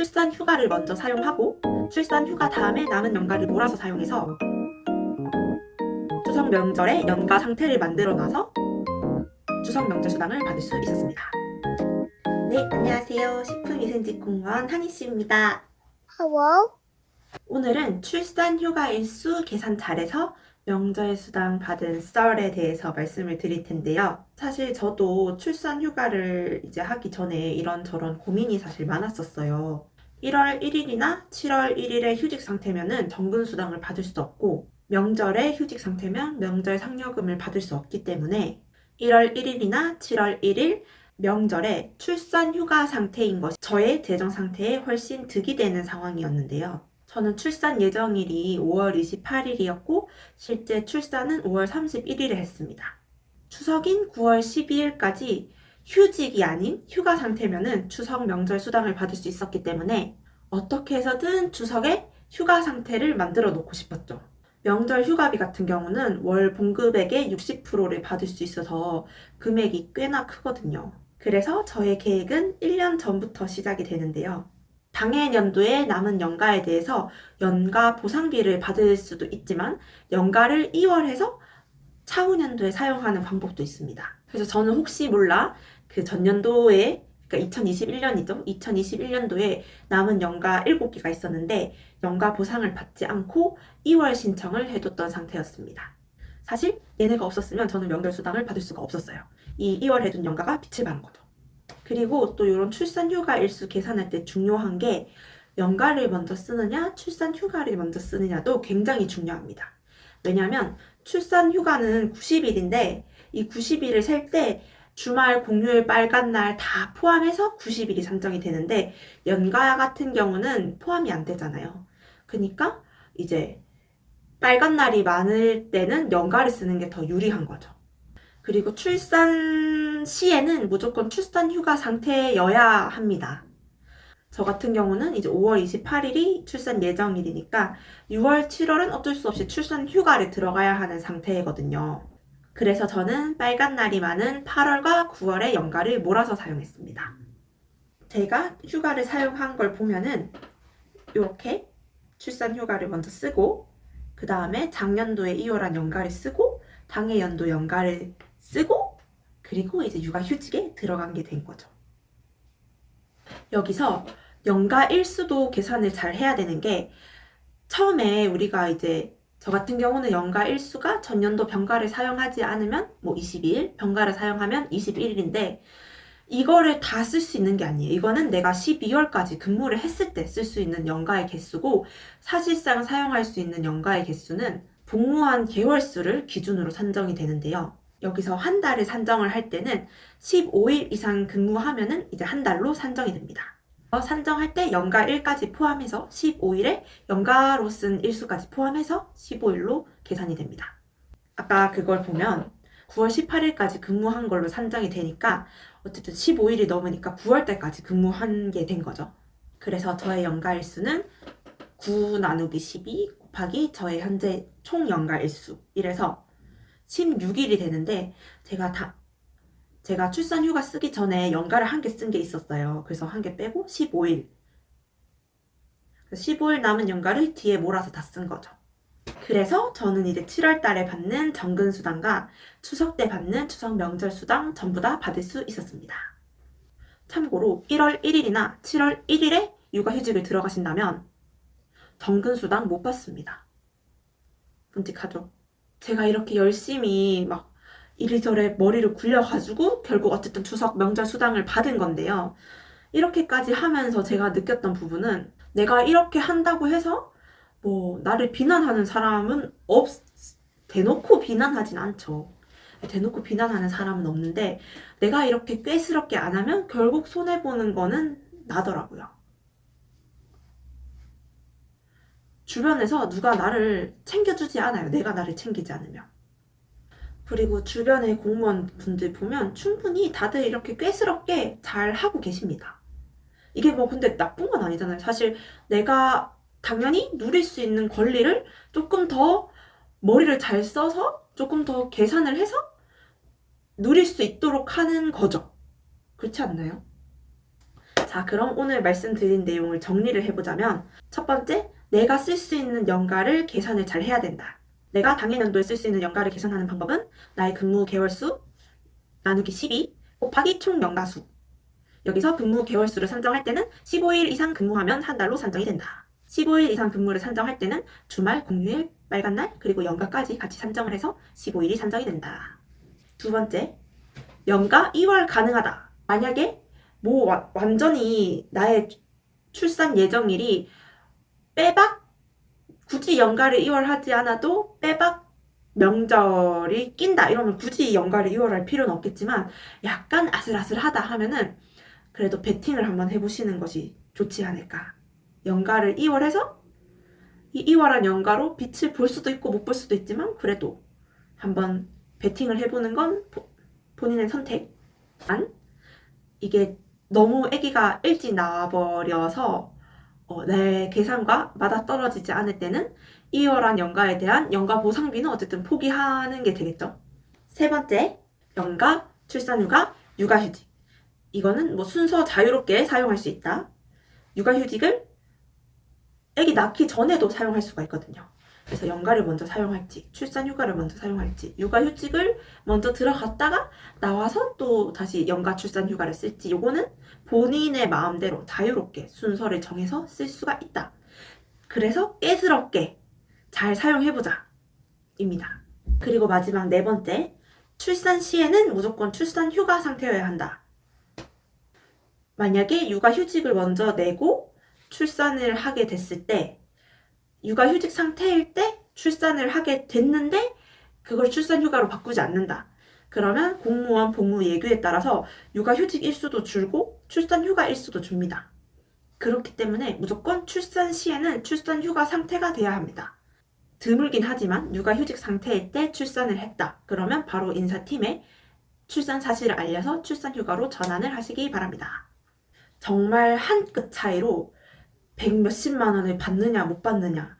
출산 휴가를 먼저 사용하고 출산 휴가 다음에 남은 연가를 몰아서 사용해서 추석 명절에 연가 상태를 만들어 놔서 추석 명절 수당을 받을 수 있었습니다. 네, 안녕하세요. 식품위생직 공무원 한희 씨입니다. Hello? 오늘은 출산 휴가 일수 계산 잘해서 명절 수당 받은 썰에 대해서 말씀을 드릴 텐데요. 사실 저도 출산 휴가를 이제 하기 전에 이런저런 고민이 사실 많았었어요. 1월 1일이나 7월 1일에 휴직 상태면은 정근 수당을 받을 수 없고 명절에 휴직 상태면 명절 상여금을 받을 수 없기 때문에 1월 1일이나 7월 1일 명절에 출산 휴가 상태인 것이 저의 재정 상태에 훨씬 득이 되는 상황이었는데요. 저는 출산 예정일이 5월 28일이었고 실제 출산은 5월 31일에 했습니다. 추석인 9월 12일까지 휴직이 아닌 휴가 상태면은 추석 명절 수당을 받을 수 있었기 때문에 어떻게 해서든 추석에 휴가 상태를 만들어 놓고 싶었죠. 명절 휴가비 같은 경우는 월 봉급액의 60%를 받을 수 있어서 금액이 꽤나 크거든요. 그래서 저의 계획은 1년 전부터 시작이 되는데요. 당해 연도에 남은 연가에 대해서 연가 보상비를 받을 수도 있지만 연가를 2월해서 차후 연도에 사용하는 방법도 있습니다. 그래서 저는 혹시 몰라 그 전년도에 그러니까 2021년이죠. 2021년도에 남은 연가 7개가 있었는데 연가 보상을 받지 않고 2월 신청을 해뒀던 상태였습니다. 사실 얘네가 없었으면 저는 명절 수당을 받을 수가 없었어요. 이 2월 해둔 연가가 빛을 발한 거죠. 그리고 또 이런 출산 휴가 일수 계산할 때 중요한 게 연가를 먼저 쓰느냐, 출산 휴가를 먼저 쓰느냐도 굉장히 중요합니다. 왜냐하면 출산 휴가는 90일인데 이 90일을 셀때 주말, 공휴일, 빨간 날 다 포함해서 90일이 산정이 되는데 연가 같은 경우는 포함이 안 되잖아요. 그러니까 이제 빨간 날이 많을 때는 연가를 쓰는 게 더 유리한 거죠. 그리고 출산 시에는 무조건 출산 휴가 상태여야 합니다. 저 같은 경우는 이제 5월 28일이 출산 예정일이니까 6월, 7월은 어쩔 수 없이 출산 휴가를 들어가야 하는 상태거든요. 그래서 저는 빨간 날이 많은 8월과 9월에 연가를 몰아서 사용했습니다. 제가 휴가를 사용한 걸 보면은 이렇게 출산 휴가를 먼저 쓰고 그 다음에 작년도에 2월한 연가를 쓰고 당해 연도 연가를 쓰고 그리고 이제 육아 휴직에 들어간 게 된 거죠. 여기서 연가 일수도 계산을 잘 해야 되는 게 처음에 우리가 이제 저 같은 경우는 연가 일수가 전년도 병가를 사용하지 않으면 뭐 22일, 병가를 사용하면 21일인데 이거를 다 쓸 수 있는 게 아니에요. 이거는 내가 12월까지 근무를 했을 때 쓸 수 있는 연가의 개수고 사실상 사용할 수 있는 연가의 개수는 복무한 개월수를 기준으로 산정이 되는데요. 여기서 한 달을 산정을 할 때는 15일 이상 근무하면은 이제 한 달로 산정이 됩니다. 어, 산정할 때 연가 1까지 포함해서 15일에 연가로 쓴 일수까지 포함해서 15일로 계산이 됩니다. 아까 그걸 보면 9월 18일까지 근무한 걸로 산정이 되니까 어쨌든 15일이 넘으니까 9월 달까지 근무한 게 된 거죠. 그래서 저의 연가 일수는 9 나누기 12 곱하기 저의 현재 총 연가 일수 이래서 16일이 되는데 제가 다 제가 출산 휴가 쓰기 전에 연가를 한 개 쓴 게 있었어요. 그래서 한 개 빼고 15일. 15일 남은 연가를 뒤에 몰아서 다 쓴 거죠. 그래서 저는 이제 7월 달에 받는 정근 수당과 추석 때 받는 추석 명절 수당 전부 다 받을 수 있었습니다. 참고로 1월 1일이나 7월 1일에 육아휴직을 들어가신다면 정근 수당 못 받습니다. 끔찍하죠? 제가 이렇게 열심히 막 이리저리 머리를 굴려가지고 결국 어쨌든 추석 명절 수당을 받은 건데요. 이렇게까지 하면서 제가 느꼈던 부분은 내가 이렇게 한다고 해서 뭐 나를 비난하는 사람은 없 대놓고 비난하진 않죠. 대놓고 비난하는 사람은 없는데 내가 이렇게 꾀스럽게 안 하면 결국 손해 보는 거는 나더라고요. 주변에서 누가 나를 챙겨주지 않아요. 내가 나를 챙기지 않으면. 그리고 주변의 공무원 분들 보면 충분히 다들 이렇게 꾀스럽게 잘 하고 계십니다. 이게 뭐 근데 나쁜 건 아니잖아요. 사실 내가 당연히 누릴 수 있는 권리를 조금 더 머리를 잘 써서 조금 더 계산을 해서 누릴 수 있도록 하는 거죠. 그렇지 않나요? 자, 그럼 오늘 말씀드린 내용을 정리를 해보자면 첫 번째, 내가 쓸 수 있는 연가를 계산을 잘 해야 된다. 내가 당해년도에 쓸 수 있는 연가를 계산하는 방법은 나의 근무 개월수 나누기 12 곱하기 총 연가수. 여기서 근무 개월수를 산정할 때는 15일 이상 근무하면 한 달로 산정이 된다. 15일 이상 근무를 산정할 때는 주말, 공휴일, 빨간 날, 그리고 연가까지 같이 산정을 해서 15일이 산정이 된다. 두 번째, 연가 2월 가능하다. 만약에 뭐 와- 완전히 나의 출산 예정일이 빼박 굳이 연가를 2월 하지 않아도 빼박 명절이 낀다 이러면 굳이 연가를 2월 할 필요는 없겠지만 약간 아슬아슬하다 하면은 그래도 베팅을 한번 해보시는 것이 좋지 않을까. 연가를 2월 해서 이 2월한 연가로 빛을 볼 수도 있고 못 볼 수도 있지만 그래도 한번 베팅을 해보는 건 보- 본인의 선택. 단 이게 너무 아기가 일찍 나와버려서 어, 내 계산과 맞아 떨어지지 않을 때는 2월한 연가에 대한 연가 보상비는 어쨌든 포기하는 게 되겠죠. 세 번째, 연가, 출산휴가, 육아휴직. 이거는 뭐 순서 자유롭게 사용할 수 있다. 육아휴직을 아기 낳기 전에도 사용할 수가 있거든요. 그래서 연가를 먼저 사용할지, 출산 휴가를 먼저 사용할지, 육아 휴직을 먼저 들어갔다가 나와서 또 다시 연가 출산 휴가를 쓸지, 요거는 본인의 마음대로 자유롭게 순서를 정해서 쓸 수가 있다. 그래서 깨스럽게 잘 사용해보자. 입니다. 그리고 마지막 네 번째, 출산 시에는 무조건 출산 휴가 상태여야 한다. 만약에 육아 휴직을 먼저 내고 출산을 하게 됐을 때, 육아휴직 상태일 때 출산을 하게 됐는데, 그걸 출산휴가로 바꾸지 않는다. 그러면 공무원 복무 예규에 따라서 육아휴직 일수도 줄고 출산 휴가 일수도 줍니다. 그렇기 때문에 무조건 출산 시에는 출산 휴가 상태가 돼야 합니다. 드물긴 하지만 육아휴직 상태일 때 출산을 했다. 그러면 바로 인사팀에 출산 사실을 알려서 출산 휴가로 전환을 하시기 바랍니다. 정말 한 끗 차이로 백 몇십만 원을 받느냐 못 받느냐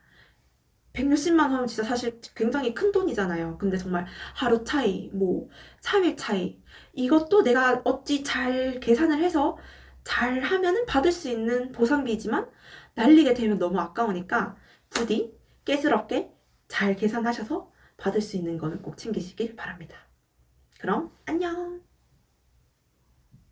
백 몇십만 원 하면 진짜 사실 굉장히 큰 돈이잖아요. 근데 정말 하루 차이, 뭐 3일 차이 이것도 내가 어찌 잘 계산을 해서 잘 하면은 받을 수 있는 보상비지만 날리게 되면 너무 아까우니까 부디 깨스럽게 잘 계산하셔서 받을 수 있는 거는 꼭 챙기시길 바랍니다. 그럼 안녕!